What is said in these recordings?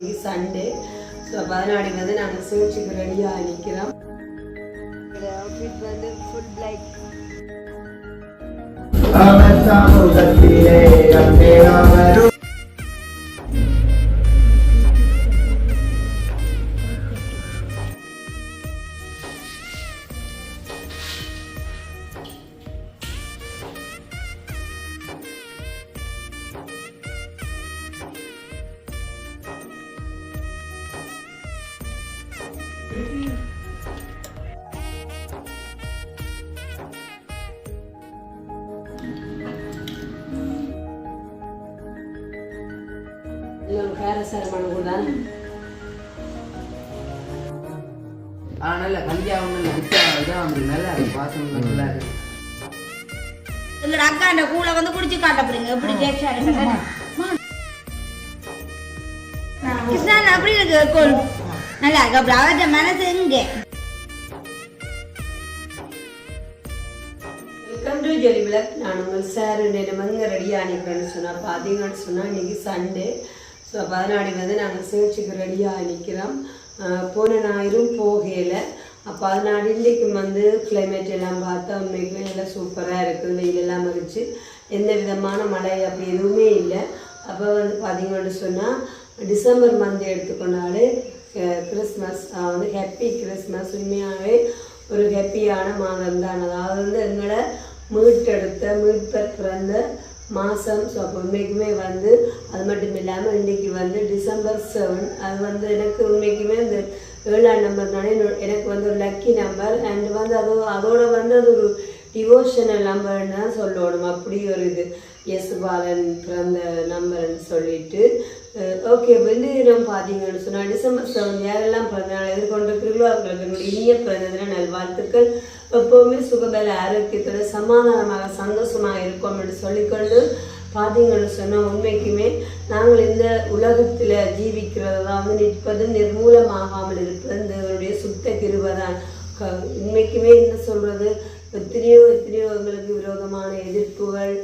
இன்னைக்கு Sunday so பதினாடி வந்து நாங்கள் சர்ச்சுக்கு ரெடியாக நிற்கிறோம் அவுட்ஃபிட் பேர சரமான கூட ஆ நல்ல கல்வியா ஒன்று விட்டா இதாக வந்து நல்லா இருக்கு வாசம் நல்லா இருக்கு எங்களோட அக்கா அந்த கூழ வந்து குடிச்சு காட்ட போறீங்க. எப்படி கேட்சாரு கிருஷ்ணா அப்படி இருக்கு? கூழ் நல்லா இருக்கு? அப்புறம் அவர்கிட்ட மனசு எங்க? வெல்கம் டு ஜெலி விளக் நான் உங்கள் சார் நேரம் வந்து ரெடியாக நிற்கிறேன்னு சொன்னால் பார்த்தீங்கன்னு சொன்னால் இன்னைக்கு சண்டே ஸோ பதினாடி வந்து நாங்கள் சிகிச்சைக்கு ரெடியாக நிற்கிறோம் போன ஞாயிறும் போகையில் அப்போ அதனால் இன்றைக்கு வந்து கிளைமேட் எல்லாம் பார்த்தா உண்மைக்குமே நல்லா சூப்பராக இருக்குது வெயிலெல்லாம் இருந்துச்சு எந்த விதமான மழை அப்படி எதுவுமே இல்லை. அப்போ வந்து பார்த்தீங்கன்னு சொன்னால் டிசம்பர் மந்த் எடுத்துக்கொண்டாலே கிறிஸ்மஸ் வந்து ஹாப்பி கிறிஸ்மஸ் உண்மையாகவே ஒரு ஹாப்பியான மாதம் தான் அதாவது வந்து எங்களை மீட்டெடுத்த மீட்பர் பிறந்த மாதம் ஸோ அப்போ உண்மைக்குமே வந்து அது மட்டும் இல்லாமல் இன்றைக்கி வந்து டிசம்பர் செவன் அது வந்து எனக்கு உண்மைக்குமே இந்த ஏழாம் நம்பர்னாலே எனக்கு வந்து ஒரு லக்கி நம்பர் அண்ட் வந்து அது அதோட வந்து அது ஒரு டிவோஷனல் நம்பர்னு தான் சொல்லணும். அப்படி ஒரு இது. எஸ் பாலன் பிறந்த நம்பர்னு சொல்லிட்டு. ஓகே வந்து நம்ம பார்த்தீங்கன்னு சொன்னால் டிசம்பர் செவன் யாரெல்லாம் பிறந்த நாள் எதிர்கொண்டிருக்கிறீர்களோ அவர்களுக்கு என்னுடைய இனிய பிறந்த தின நல்வாழ்த்துக்கள். எப்போவுமே சுகபல ஆரோக்கியத்தோட சமாதானமாக சந்தோஷமாக இருக்கும் என்று சொல்லிக்கொண்டு பார்த்தீங்கன்னு சொன்னால் உண்மைக்குமே நாங்கள் இந்த உலகத்தில் ஜீவிக்கிறதா வந்து நிற்பது நிர்மூலமாகாமல் இருப்பது தேவனுடைய சுத்த கிருபதான் க- உண்மைக்குமே என்ன சொல்கிறது எத்தனையோ எத்தனையோ எங்களுக்கு விரோதமான எதிர்ப்புகள்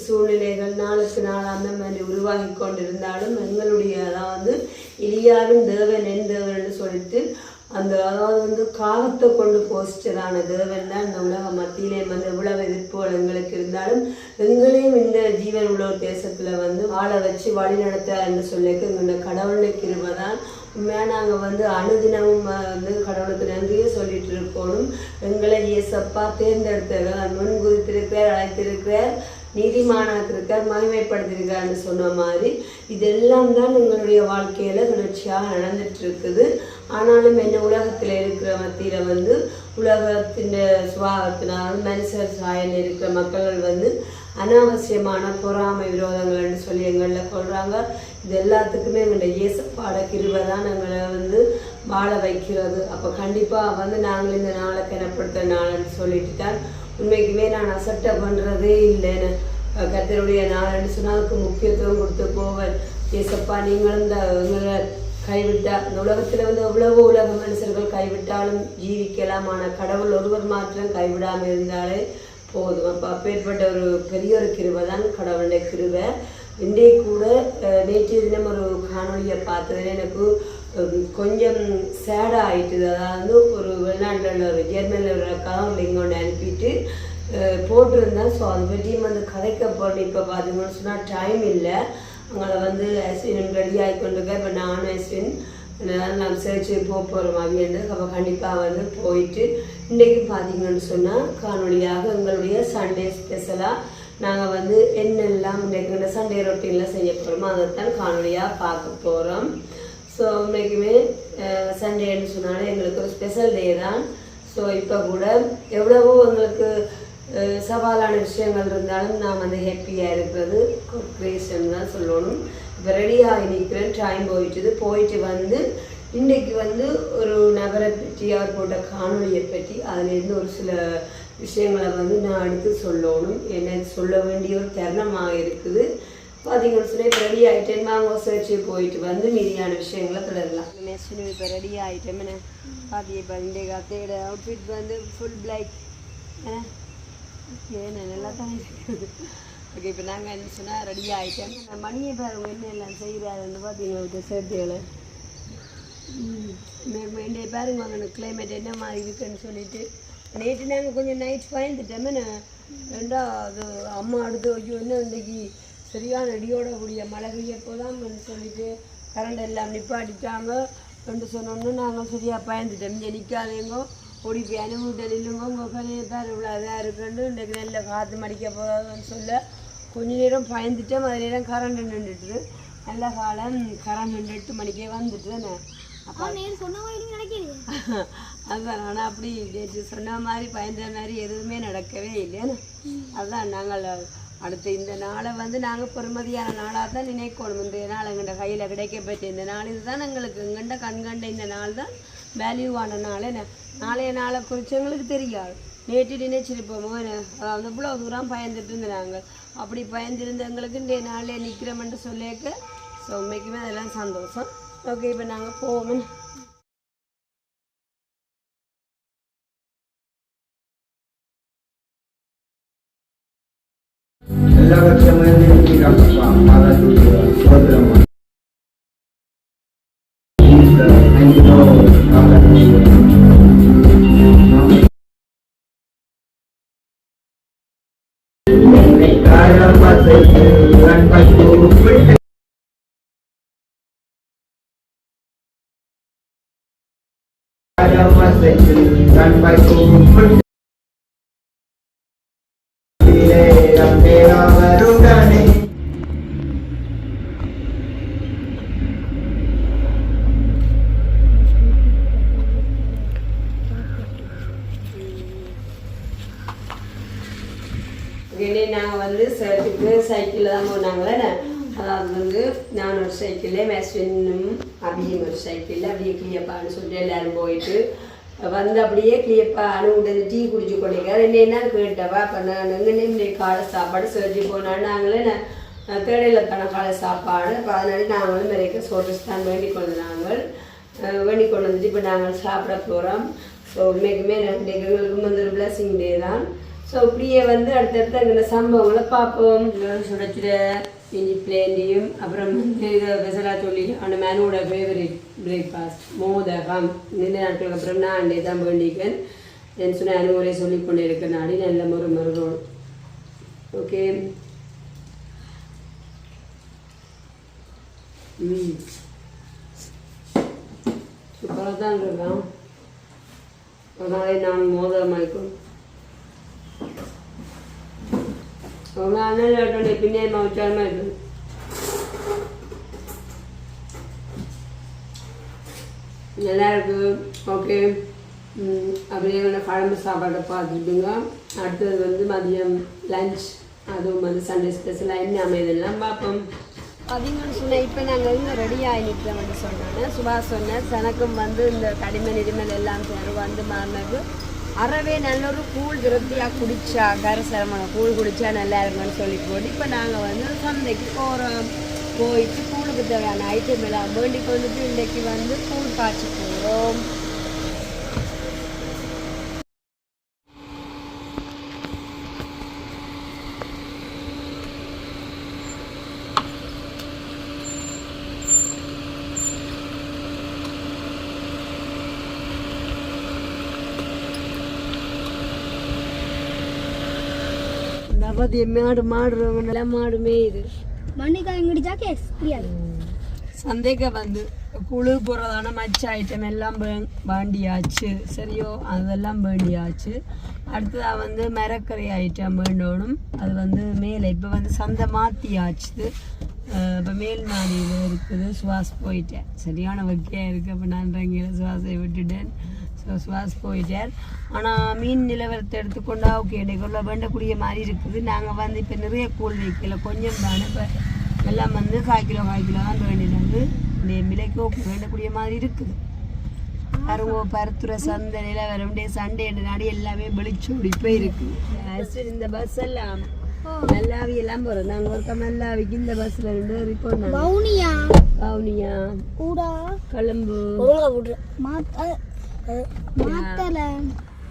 சூழ்நிலைகள் நாளுக்கு நாள் அந்த மாதிரி உருவாகி கொண்டிருந்தாலும் எங்களுடைய அதாவது இலியாவின் தேவன் என் தேவன் சொல்லிட்டு அந்த அதாவது வந்து காலத்தை கொண்டு போஸ்டரான தேவன் தான் இந்த உலக மத்தியிலே வந்து எவ்வளவு எதிர்ப்புகள் எங்களுக்கு இருந்தாலும் எங்களையும் இந்த ஜீவன் உள்ள ஒரு தேசத்துல வந்து வாழ வச்சு வழி நடத்தாருன்னு சொல்லிட்டு எங்களுடைய கடவுளை இருப்பதான் உண்மையாக நாங்கள் வந்து அனுதினமும் வந்து கடவுளுக்கு நன்றியே சொல்லிட்டு இருக்கணும் எங்களை இயேசப்பா தேர்ந்தெடுத்தவர்கள் முன் குறித்திருக்கிறார் அழைத்திருக்கிறார் நீதிமானாக்கிருக்கார் மகிமைப்படுத்திருக்கார்னு சொன்ன மாதிரி இதெல்லாம் தான் எங்களுடைய வாழ்க்கையில் தொடர்ச்சியாக நடந்துட்டு இருக்குது ஆனாலும் என்ன உலகத்தில் இருக்கிற மத்தியில் வந்து உலகத்தின் சுபாவத்தினாலும் மனுஷர் சாயல் இருக்கிற மக்கள் வந்து அனாவசியமான பொறாமை விரோதங்கள்னு சொல்லி எங்களில் கொள்கிறாங்க இது எல்லாத்துக்குமே எங்களுடைய இயேசப்பாட கிருவை தான் எங்களை வந்து வாழ வைக்கிறது. அப்போ கண்டிப்பாக வந்து நாங்கள் இந்த நாளை கிணப்படுத்த நாள்னு சொல்லிட்டு தான் உண்மைக்குமே நான் அசட்டை பண்ணுறதே இல்லைன்னு. கத்தருடைய கர்த்தருடைய நாள்னு சொன்னால் அதுக்கு முக்கியத்துவம் கொடுத்து போவேன் இயேசப்பா நீங்களும் இந்த எங்களை கைவிட்டா இந்த உலகத்தில் வந்து எவ்வளவோ உலக மனுஷர்கள் கைவிட்டாலும் ஜீவிக்கலாம் ஆனால் கடவுள் ஒருவர் மாத்திரம் கைவிடாமல் இருந்தாலே போதும். அப்போ அப்பேற்பட்ட ஒரு பெரிய ஒரு கிருவை தான் கடவுளுடைய கிருவை இன்றைய கூட நேற்று நேற்றைய தினம் ஒரு காணொலியை பார்த்ததுல எனக்கு கொஞ்சம் சேடாக ஆயிட்டுது. அதாவது ஒரு வெளிநாட்டில் உள்ள ஒரு ஜெர்மனியில் உள்ள இங்கே ஒன்று அனுப்பிட்டு போட்டிருந்தேன். ஸோ அதை பற்றியும் வந்து கதைக்க போகிறேன் இப்போ பார்த்தீங்கன்னு சொன்னால் டைம் இல்லை. அவங்கள வந்து அஸ்வின் ரெடி ஆகி கொண்டிருக்கேன் இப்போ நானும் அஸ்வின் நான் சர்ச்சு போக போகிறோம் அவியந்து அப்போ கண்டிப்பாக வந்து போயிட்டு இன்றைக்கு பார்த்தீங்கன்னு சொன்னால் காணொலியாக எங்களுடைய சண்டே ஸ்பெஷலாக நாங்கள் வந்து என்னெல்லாம் இன்றைக்கு சண்டே ரொட்டீனில் செய்ய போகிறோமோ அதைத்தான் காணொலியாக பார்க்க போகிறோம் ஸோ இன்றைக்குமே சண்டேன்னு சொன்னாலே எங்களுக்கு ஒரு ஸ்பெஷல் டே தான். ஸோ இப்போ கூட எவ்வளவோ எங்களுக்கு சவாலான விஷயங்கள் இருந்தாலும் நான் வந்து ஹாப்பியாக இருக்கிறது. கிரேஷன் தான் சொல்லணும். இப்போ ரெடியாகி நிற்கிறேன் டைம் போயிட்டுது. போயிட்டு வந்து இன்றைக்கு வந்து ஒரு நகரை பற்றி அவர் போட்ட காணொலியை பற்றி அதுலேருந்து ஒரு சில விஷயங்களை வந்து நான் எடுத்து சொல்லணும். எனக்கு சொல்ல வேண்டிய ஒரு தருணமாக இருக்குது. பார்த்தீங்கன்னு சொல்லி இப்போ ரெடி ஆகிட்டேன் வாங்க போயிட்டு வந்து மீதியான விஷயங்களை தொடரலாம். நெக்ஸ்ட் இப்போ ரெடி ஆகிட்டேன் பாத்தியை பாத்தியே இப்போ அவுட்ஃபிட் வந்து ஃபுல் பிளாக் ஏன்னா நல்லா தான் இருக்குது. ஓகே இப்போ நாங்கள் என்ன சொன்னால் ரெடி ஆகிட்டேன் மணியை பாருங்க என்ன எல்லாம் செய்கிறாருன்னு பார்த்தீங்கன்னா ஷர்ட்டுகளை வேண்டிய பாருங்க அங்கே கிளைமேட் என்ன மாதிரி இருக்குன்னு சொல்லிட்டு. நேற்று நாங்கள் கொஞ்சம் நைட் பயந்துட்டோமே ரெண்டா அது அம்மா அடுத்து ஐயோ என்ன இன்றைக்கி சரியான அடியோட கூடிய மழை பெய்ய போதான்னு சொல்லிட்டு கரண்ட் எல்லாம் நிப்பாட்டிட்டாங்க. ரெண்டு சொன்னோன்னு நாங்கள் சரியாக பயந்துட்டோம். இங்கே நிற்காதேங்கோ ஓடி போய் அனுபவிட்டு இல்லைங்க உங்கள் கதையை பேர் இவ்வளோ இதாக இருக்குன்னு இன்றைக்கு நல்ல காற்று மடிக்க போதாதுன்னு சொல்ல கொஞ்ச நேரம் பயந்துட்டோம். அது நேரம் கரண்ட் நின்றுட்டு நல்ல காலம் கரண்ட் நின்று எட்டு மணிக்கே வந்துட்டு தானே அப்போ அதுதான் ஆனால் அப்படி நேற்று சொன்ன மாதிரி பயந்த மாதிரி எதுவுமே நடக்கவே இல்லைன்னு. அதுதான் நாங்கள் அடுத்த இந்த நாளை வந்து நாங்கள் பொறுமதியான நாளாக தான் நினைக்கணும். இந்த நாள் எங்கள்கிட்ட கையில் கிடைக்க கிடைக்கப்பட்ட இந்த நாள். இதுதான் எங்களுக்கு எங்கண்ட கண்கண்ட இந்த நாள் தான். வேல்யூவான நாள் என்ன? நாளைய நாளை குறித்து எங்களுக்கு தெரியாது. நேற்று நினைச்சிருப்போமோ என்ன அதாவது இவ்வளோ தூரம் பயந்துட்டு இருந்தாங்க. நாங்கள் அப்படி பயந்துருந்த எங்களுக்கு இந்த நாளில் நிற்கிறோம்னு சொல்லியிருக்க ஸோ உண்மைக்குமே அதெல்லாம் சந்தோஷம். ஓகே இப்போ நாங்கள் போவோம். எல்லாவற்றையும் இருக்கிறப்பா மதத்துடைய சோதரமா கண்பட்டு வந்து சைக்கிளில் தான் போனாங்களே அதாவது வந்து நான் ஒரு சைக்கிளில் மேஸ்வினும் அபியும் ஒரு சைக்கிளில் அப்படியே கிளியப்பான்னு சொல்லிட்டு எல்லாரும் போயிட்டு வந்து அப்படியே கிளியப்பா அணுகுண்டு டீ குடிச்சு கொண்டிருக்காரு. ரெண்டு நாள் கேட்டவா அப்போ நான் எங்கே காலை சாப்பாடு செஞ்சு போனான்னு நாங்களே நான் தேடையில் தானே காலை சாப்பாடு. அப்போ அதனால நாங்களும் நிறைய சோட்டஸ் தான் வேண்டி கொண்டு நாங்கள் வேண்டி கொண்டு வந்துட்டு இப்போ நாங்கள் சாப்பிட போகிறோம் ஸோ உண்மைக்குமே ரெண்டு வந்து ஒரு பிளஸிங் டே தான். ஸோ இப்படியே வந்து அடுத்தடுத்த இந்த சம்பவங்களை பார்ப்போம். சுடச்சிட இஞ்சி பிளேண்டியும் அப்புறம் வந்து இதை வெசலா சொல்லி அந்த மேனோட ஃபேவரட் பிரேக்ஃபாஸ்ட் மோதகம். இந்த நாட்களுக்கு அப்புறம் நான் அண்டே தான் வேண்டிக்கேன் என் சொன்ன அனுமுறை சொல்லி கொண்டு இருக்க நாடி நல்ல முறை மருதோம் ஓகே ம். சூப்பராக தான் இருக்கான் ஒரு நாளை நான் மோதகமாய்க்கும். அவங்க அண்ணன் கேட்டோன்னே பின்னே மவுச்சாரமாக இருக்கு நல்லா இருக்கு ஓகே அப்படியே வந்து குழம்பு சாப்பாடு பார்த்துட்டுங்க அடுத்தது வந்து மதியம் லஞ்ச் அதுவும் வந்து சண்டே ஸ்பெஷலாக என்ன அமைதெல்லாம் பார்ப்போம் அதிகம்னு சொன்னால் இப்போ நாங்கள் வந்து ரெடி ஆகி நிற்கிறோம்னு சொன்னோன்னே சுபாஷ் சொன்னேன் தனக்கும் வந்து இந்த கடிமன் இடிமன் எல்லாம் சேரும் வந்து மாறினது அறவே நல்ல ஒரு கூழ் திருப்தியாக குடித்தா கரசரமான கூழ் குடித்தா நல்லா இருக்கும்னு சொல்லி போட்டு இப்போ நாங்கள் வந்து சந்தைக்கு போகிறோம் போயிட்டு கூழுக்கு தேவையான ஐட்டம் எல்லாம் வேண்டிக்கு வந்துட்டு இன்றைக்கு வந்து கூழ் காய்ச்சி போகிறோம் பத்தி மாடு நல்லா மாடு மேயுது மண்ணிக்காய் குடிச்சா கேஸ் புரியாது. சந்தேக வந்து குழு போடுறதான மச்ச ஐட்டம் எல்லாம் வேண்டியாச்சு. சரியோ அதெல்லாம் வேண்டியாச்சு. அடுத்ததாக வந்து மரக்கறி ஐட்டம் வேண்டணும். அது வந்து மேலே இப்போ வந்து சந்தை மாற்றியாச்சு இப்போ மேல் மாடியில் இருக்குது. சுவாஸ் போயிட்டேன். சரியான வக்கையாக இருக்குது அப்போ நான் ரங்கியில் சுவாசை விட்டுட்டேன். ஸோ சுவாஸ் போயிட்டார். ஆனால் மீன் நிலவரத்தை எடுத்துக்கொண்டா ஓகே இடைக்குள்ள வேண்டக்கூடிய மாதிரி இருக்குது. நாங்கள் வந்து இப்போ நிறைய கூழ் வைக்கல. கொஞ்சம் தானே. இப்போ எல்லாம் வந்து கால் கிலோ கால் கிலோ தான் வேண்டினது இந்த விலைக்கு ஓகே வேண்டக்கூடிய மாதிரி இருக்குது. பாருங்க பருத்துறை சந்தை நிலவரம். டே சண்டே நாடு எல்லாமே வெளிச்சோடி போய் இருக்கு சரி இந்த பஸ் எல்லாம் மல்லாவி எல்லாம் போகிறோம் நாங்கள் ஒருக்க மல்லாவிக்கு இந்த பஸ்ஸில் ரெண்டு போனோம் பவுனியா கவுனியா கூடா கொழும்பு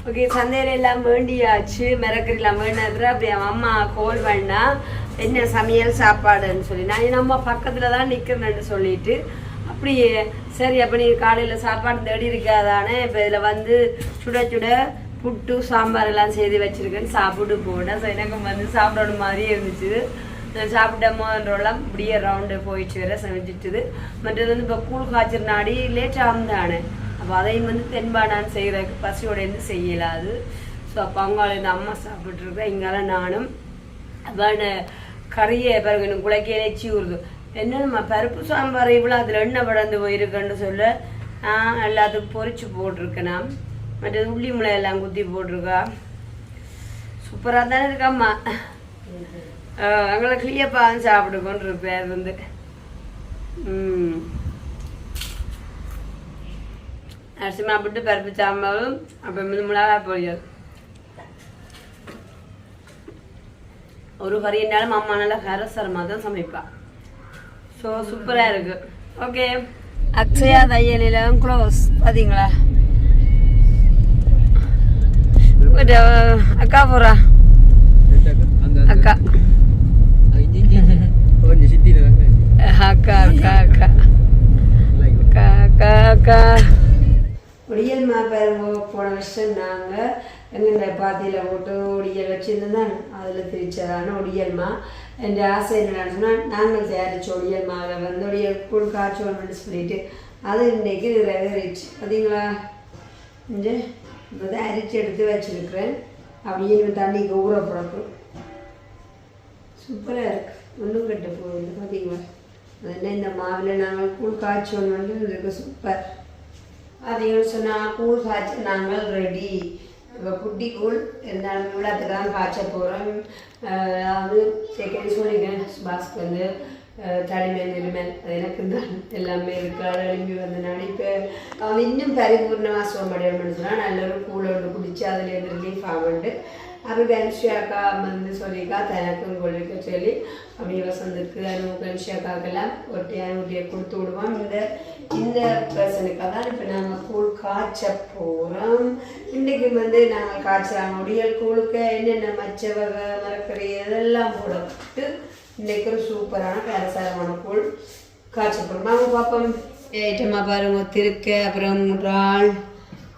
ஓகே சந்தையில எல்லாம் வேண்டியாச்சு மிரக்கறி எல்லாம் அப்படி அவன் அம்மா கோல் பண்ணா என்ன சமையல் சாப்பாடுன்னு சொல்லி. நான் நம்ம பக்கத்துல தான் நிக்கிறேன்னு சொல்லிட்டு அப்படியே அப்படி சரி அப்போ நீ காலையில் சாப்பாடு தேடி இருக்காதானே இப்போ இதில் வந்து சுட சுட புட்டு சாம்பார் எல்லாம் செய்து வச்சிருக்கேன்னு சாப்பிட்டு போனேன் ஸோ எனக்கு வந்து சாப்பிடணும் மாதிரி இருந்துச்சு. நான் இப்படியே ரவுண்டு போயிடுச்சு வேற சமைச்சிட்டுது மற்றது வந்து இப்போ கூழ் காய்ச்சல் நாடி லேட் அப்போ அதையும் வந்து தென்பாடான் செய்கிறதுக்கு பசியோட இருந்து செய்யலாது. ஸோ அப்போ அங்கால இந்த அம்மா சாப்பிட்டுருக்கேன் இங்கால நானும் அவன் கறியை பிறகு எனக்கு குலைக்க எச்சி ஊறுது. என்னம்மா பருப்பு சாம்பார் இவ்வளோ அதில் எண்ணெய் படர்ந்து போயிருக்குன்னு சொல்ல நான் எல்லாத்துக்கும் பொறிச்சு போட்டிருக்கேன் நான். மற்றது உள்ளி முளை எல்லாம் குத்தி போட்டிருக்கா. சூப்பராக தானே இருக்காம்மா எங்களை கிளியப்பா சாப்பிடுக்கோன்னு இருப்பேன் அது வந்து. ம். அரிசி மாப்பிட்டு பருப்பு சாம்பாரும் அப்புறம் வந்து மிளகா பொரியல். ஒரு கறியினாலும் அம்மா நல்லா கரசரமாக தான் சமைப்பா. ஸோ சூப்பராக இருக்கு. ஓகே அக்ஷயா தையலிலும் க்ளோஸ் பார்த்தீங்களா அக்கா போறா. அக்கா அக்கா அக்கா. அக்கா அக்கா அக்கா. ஒடியல் மாப்பாருங்க போன வருஷம் நாங்கள் எங்கள்ட பாத்தியில் போட்டு ஒடியல் வச்சுருந்தோம். அதில் திரிச்சதான ஒடியல்மா என் ஆசை என்னன்னு சொன்னால் நாங்கள் தயாரித்த ஒடியல் மாவை வந்து ஒடியல் கூழ் காய்ச்சோம்னு சொல்லிட்டு அது இன்றைக்கு நிறைவேறிச்சு. பார்த்தீங்களா இந்த இப்போ தான் அரிச்சு எடுத்து வச்சுருக்கிறேன். அப்படியே தண்ணி தண்ணிக்கு ஊற போடணும். சூப்பராக இருக்கு. ஒன்றும் கெட்டு போகுது பார்த்தீங்களா அது என்ன இந்த மாவில் நாங்கள் கூழ் காய்ச்சோம் வந்து சூப்பர். பார்த்தீங்கன்னு சொன்னால் கூழ் காய்ச்ச நாங்கள் ரெடி இப்போ குட்டி கூழ் இருந்தாலும் இவ்வளோத்துக்கு தான் காய்ச்ச போகிறோம் அதாவது செகண்ட் சொல்லிங்க சுபாஸ்க்கு வந்து தடிமேல் இருமேல் அது எனக்கு தான் எல்லாமே இருக்கு எழும்பி வந்தனால இப்போ அவன் இன்னும் பரிபூர்ணமாக சோம்படையணும்னு சொன்னால் நல்ல ஒரு கூழ் ஒன்று குடிச்சு அதுலேருந்து ரிலீஃப் ஆகுண்டு அப்போ பென்ஷியாக்கா வந்து சொல்லிக்கா தனக்கும் கொள்ளிக்க சொல்லி அப்படி வசந்துக்கு அனு பென்ஷியாக்காக்கெல்லாம் ஒட்டியான ஒட்டியை கொடுத்து விடுவோம் இந்த இந்த பர்சனுக்காக தான் இப்போ நாங்கள் கூழ் காய்ச்ச போகிறோம் இன்றைக்கு வந்து நாங்கள் காய்ச்சலாம் ஒடியல் கூழுக்கு என்னென்ன மச்ச வகை மரக்கறி இதெல்லாம் போடப்பட்டு இன்றைக்கு ஒரு சூப்பரான பேரசாரமான கூழ் காய்ச்ச போகிறோம் வாங்க பார்ப்போம் ஐட்டமாக பாருங்க திருக்க அப்புறம் இறால்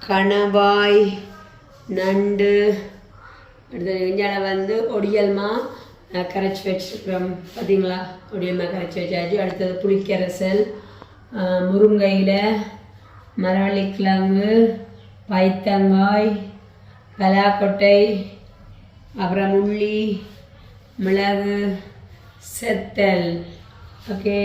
கணவாய் நண்டு அடுத்தது இஞ்சால வந்து ஒடியல்மா கரைச்சி வச்சுருக்கிறோம். பார்த்தீங்களா ஒடியல்மா கரைச்சி வச்சாச்சு. அடுத்தது புளிக்கரசல் அஹ், முருங்கையில் மரவள்ளிக்கிழங்கு பைத்தங்காய் பலாக்கொட்டை அப்புறம் உள்ளி மிளகு செத்தல். ஓகே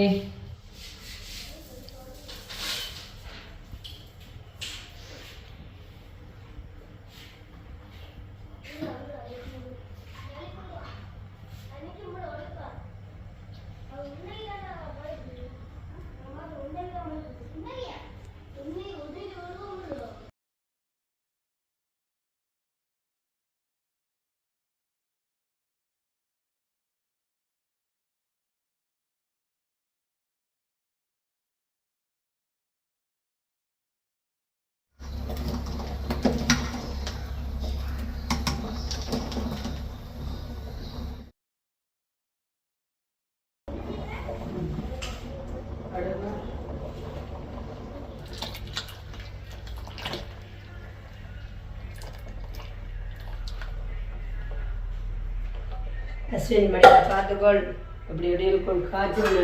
அஸ்வின் மணியை பார்த்துக்கொள் அப்படி இப்படி இருக்கும் காய்ச்சல்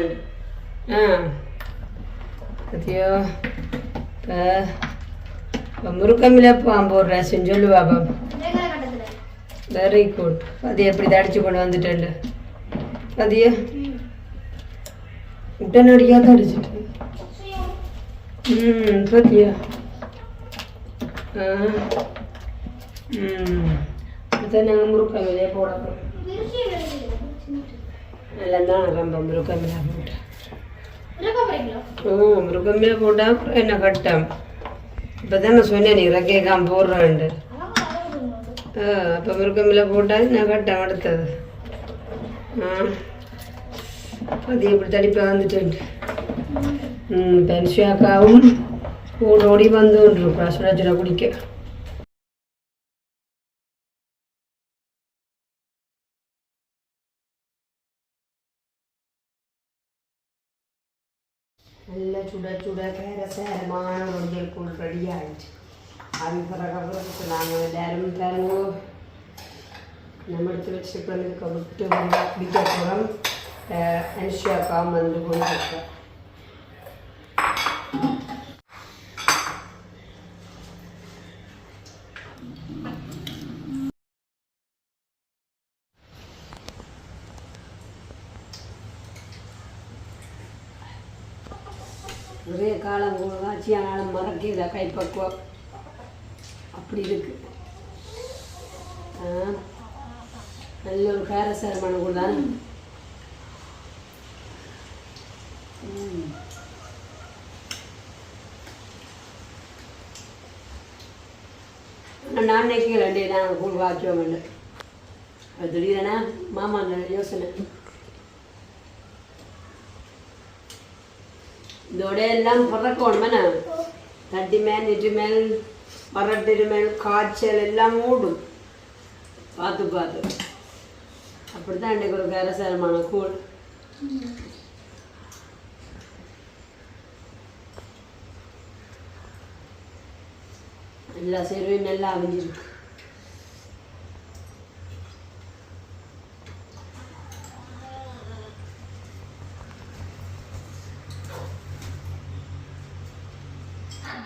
ஆ. பத்தியோ? இப்போ இப்போ முருக்கமில் பாம்பு போடுறேன் அஸ்வின் சொல்லு பாப்பா வெரி குட் அது எப்படி தடிச்சு கொண்டு வந்துட்டேன் அதிய உடனடியாக தடிச்சிட்டேன் ம் பத்தியா? ஆ. ம். அதான் நாங்கள் முருக்கமிலே போட போகிறோம் தான் ரொம்ப மிருகமில போட்டேன் ஓ மிருகமில போட்டா அப்புறம் என்ன கட்டம்? இப்போ தான் சொன்னேன் நீ ரக்கேக்காம போடுறேன்ட்டு. அப்போ மிருகமில போட்டால் நான் கட்டம் அடுத்தது? ஆ அது இப்படி தடிப்பாக வந்துட்டேன் ம் பென்சியாக்காவும் ஓடி ஓடி வந்துருப்பா சுட சுட குடிக்க. சுட சுட கேரசமான ஒடியல் கூழ் ரெடி ஆயிடுச்சு அது பிறகு நாங்கள் எல்லாரும் பாருங்க நம்ம எடுத்து வச்சுட்டு வச்சுருக்க விட்டு வந்து விற்க போகிறோம் அனுஷியாக்கா வந்து கொண்டு காலம் ஆட்சி ஆனாலும் இதை கைப்பக்குவோம் அப்படி இருக்கு. நல்ல ஒரு காரசாரமான கூட தான் நான் நினைக்கல ரெண்டே நான் கூழ் வாக்கியம் அது திடீரெனா மாமா யோசனை. ഇതോടെ എല്ലാം பிறக்கணும் என்ன தட்டி மேல் நெற்றி மேல் மரட்டிரு மேல் காய்ச்சல் எல்லாம் மூடும். பார்த்து பார்த்து. அப்படித்தான் இன்றைக்கு ஒரு கரசாரமான கூழ். எல்லா சேர்வையும் நல்லா அமைஞ்சிருக்கு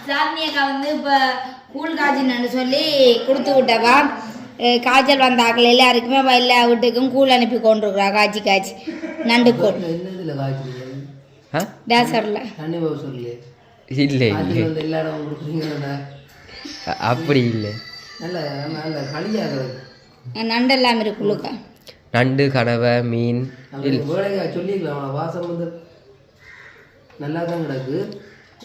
சாமி அக்கா வந்து இப்போ கூழ் காய்ச்சின்னு சொல்லி கொடுத்து விட்டவா? காய்ச்சல் வந்த ஆக்கள் எல்லாருக்குமே எல்லா வீட்டுக்கும் கூழ் அனுப்பி கொண்டிருக்கிறா காய்ச்சி காய்ச்ி நண்டு டேசரில் சொல்லி இல்லை அப்படி இல்லை. நண்டு எல்லாம் இருக்குள்ளுக்கா நண்டு கனவை மீன் சொல்லிக்கலாம் வாசம் வந்து நல்லா தான் கிடக்கு.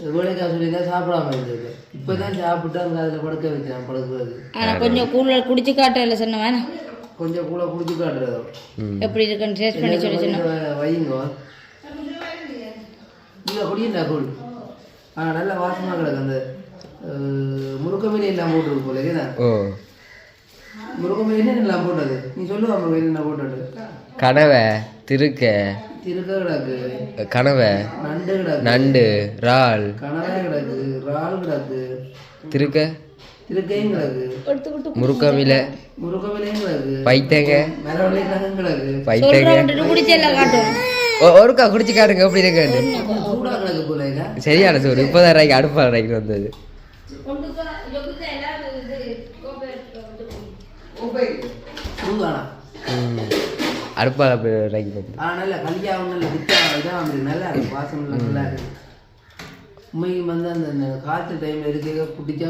வேலைக்காக சொல்லியிருந்தா சாப்பிடாம இருந்தது. இப்போ தான் சாப்பிட்டு அங்கே அதில் படுக்க வைக்கிறான் படுக்கிறது. ஆனால் கொஞ்சம் கூழ் குடிச்சு காட்டல சொன்ன வேணாம். கொஞ்சம் கூட குடிச்சு காட்டுறது எப்படி இருக்குன்னு டேஸ்ட் பண்ணி சொல்லி சொன்னோம் கொஞ்சம் வையுங்க. இல்லை குடியுண்டா கூழ். ஆ நல்ல வாசமாக கிடக்கு அந்த அஹ், முருக்க மீன் எல்லாம் போட்டுருக்கு போல ஏன்னா ஓ. முருக்க மீன் என்ன எல்லாம் போட்டது? நீ சொல்லுவா முருக என்ன போட்டது? கனவை திருக்க கனவை நண்டு கிடக்கு திருக்க முருக்கமில பைத்தங்க பைத்தங்க. ஒருக்கா குடிச்சு காட்டுங்க எப்படி இருக்கு சூடா? சரியான சோறு இப்போதான் ரூபாய்க்கு அடுப்பான ரூபாய்க்கு வந்தது. ம். அடுப்பான ரூபாய்க்கு வந்தது ஆ நல்ல கல்யாணம் நல்ல இதாக நல்லா இருக்கு வாசம் நல்லா இருக்கு உண்மைக்கு வந்து அந்த காற்று டைமில் இருக்க பிடிச்சா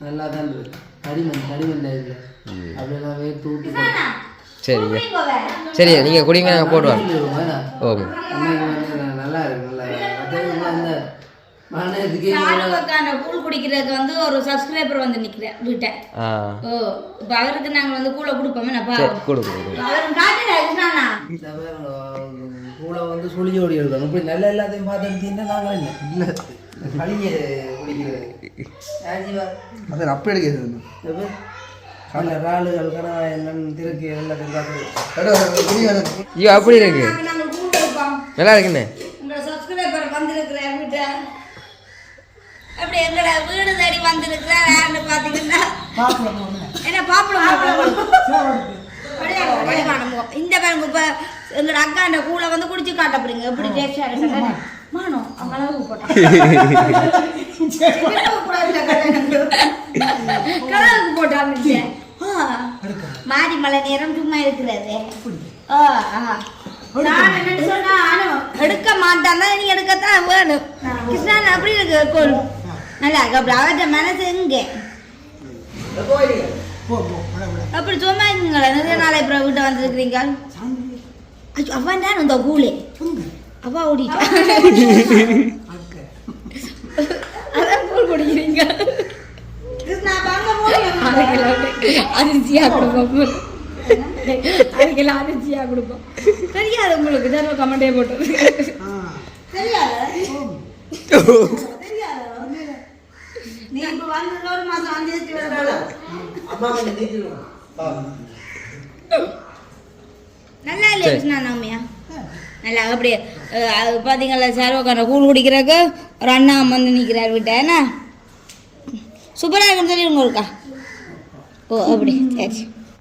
நல்லா தான் இருக்கு கடிமண் கடிமண் இல்லை அப்படியெல்லாம் வேர்த்து ஊட்டு சரிங்க. சரி நீங்கள் குடிங்க நாங்கள் போடுவோம் ஓகே. நல்லா இருக்கு நல்லா அந்த கூழ் குடிக்கிறதுக்கு வந்து ஒரு சப்ஸ்கிரைபர் வந்து நிக்கிறேன் வீட்டை. ஆ. ஓ இப்போ அவருக்கு நாங்கள் வந்து கூழ கொடுப்போமே நான் கொடு கொடு. கொடு. கூட வந்து சுழி ஓடி எடுக்கணும். இப்படி நல்ல எல்லாத்தையும் பார்த்து எடுத்தீங்கன்னா நாங்கள் இல்லை. இல்லை களிய குடிக்கிறது. அது அப்படி இறாலுகள் கணவாய் எல்லாம் திருக்கு எல்லாத்தையும் பார்த்து. ஐயோ அப்படி இருக்கு. கூழ் நல்லா இருக்குண்ணே உங்களோட சப்ஸ்கிரைபர் வந்திருக்கிற வீட்டை. அப்படி எங்களோட வீடு தேடி வந்திருக்கிறார் யாருன்னு பார்த்தீங்கன்னா என்ன பாப்பளம் இந்த பாருங்க இப்ப எங்களோட அக்கா அந்த கூழ வந்து குடிச்சு காட்டப்படுங்க. எப்படி டேஸ்டா இருக்கு மானோ அவ்வளவு கலருக்கு போட்டாங்க மாறி மலை நேரம் சும்மா இருக்கிறது. எடுக்க மாட்டான் நீ எடுக்கத்தான் வேணும். கிருஷ்ணன் அப்படி இருக்கு அப்படி அவர்கிட்ட மனசு எங்க அப்படி சும்மா இருங்களா நிறைய நாளை அப்புறம் வீட்டை வந்திருக்கிறீங்க அவன் தான் இந்த கூலே அவ ஓடிட்டா அதான் கூழ் குடிக்கிறீங்க அரிசியா கொடுப்போம் அதுக்கெல்லாம் அரிசியா கொடுப்போம் தெரியாது உங்களுக்கு தான் கமெண்டே போட்டது தெரியாது நீ இப்ப வந்து ஒரு மாசம் அஞ்சு நல்லா இல்லையா கிருஷ்ணா நவமியா? நல்லா அப்படியே பார்த்தீங்களா சர்வக்கான கூழ் குடிக்கிறதுக்கு ஒரு அண்ணா வந்து நிற்கிறார் விட்டா என்ன? சூப்பராக இருக்குன்னு சொல்லி இருக்கா? ஓ அப்படி. சரி.